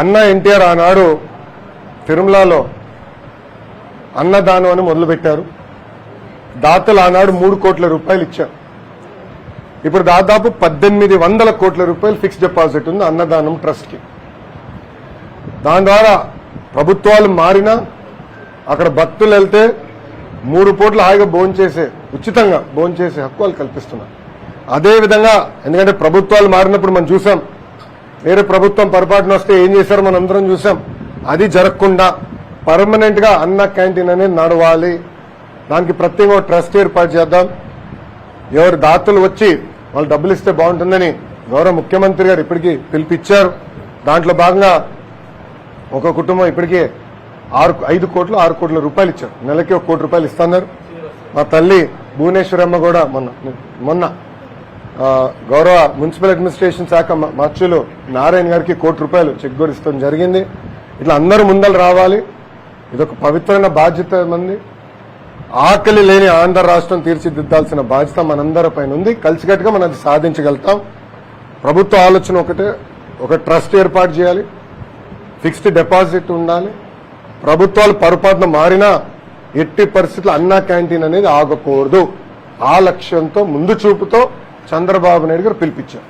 అన్న ఎన్టీఆర్ ఆనాడు తిరుమలలో అన్నదానం అని మొదలుపెట్టారు. దాతలు ఆనాడు మూడు కోట్ల రూపాయలు ఇచ్చారు. ఇప్పుడు దాదాపు పద్దెనిమిది వందల కోట్ల రూపాయలు ఫిక్స్ డిపాజిట్ ఉంది అన్నదానం ట్రస్ట్కి. దాని ద్వారా ప్రభుత్వాలు మారినా అక్కడ భక్తులు వెళ్తే మూడు పూట్ల హాయిగా భోంచేసే ఉచితంగా భోంచేసే హక్కు వాళ్ళు కల్పిస్తున్నారు. అదేవిధంగా ఎందుకంటే ప్రభుత్వాలు మారినప్పుడు మనం చూసాం వేరే ప్రభుత్వం పొరపాటున వస్తే ఏం చేశారు మనం అందరం చూసాం. అది జరగకుండా పర్మనెంట్గా అన్న క్యాంటీన్ అనేది నడవాలి. దానికి ప్రత్యేక ట్రస్ట్ ఏర్పాటు చేద్దాం. ఎవరు దాతలు వచ్చి వాళ్ళు డబ్బులు ఇస్తే బాగుంటుందని గౌరవ ముఖ్యమంత్రి గారు ఇప్పటికీ పిలిపిచ్చారు దాంట్లో భాగంగా ఒక కుటుంబం ఇప్పటికే ఆరు ఐదు కోట్లు ఆరు కోట్ల రూపాయలు ఇచ్చారు. నెలకి ఒక కోటి రూపాయలు ఇస్తున్నారు. మా తల్లి భువనేశ్వరమ్మ కూడా మొన్న మొన్న గౌరవ మున్సిపల్ అడ్మినిస్ట్రేషన్ శాఖ మచ్చులు నారాయణ గారికి కోటి రూపాయలు చెక్ కూడా ఇస్తాం జరిగింది. ఇట్లా అందరూ ముందలు రావాలి. ఇదొక పవిత్రమైన బాధ్యత మంది. ఆకలి లేని ఆంధ్ర రాష్ట్రం తీర్చిదిద్దాల్సిన బాధ్యత మనందరి పైన ఉంది. కలిసికట్టుగా మనం అది సాధించగలుగుతాం. ప్రభుత్వ ఆలోచన ఒకటే ఒక ట్రస్ట్ ఏర్పాటు చేయాలి. ఫిక్స్డ్ డిపాజిట్ ఉండాలి. ప్రభుత్వాలు పొరపాటున మారినా ఎట్టి పరిస్థితులు అన్నా క్యాంటీన్ అనేది ఆగకూడదు. ఆ లక్ష్యంతో ముందు చూపుతో చంద్రబాబు నాయుడు గారు పిలిపించారు.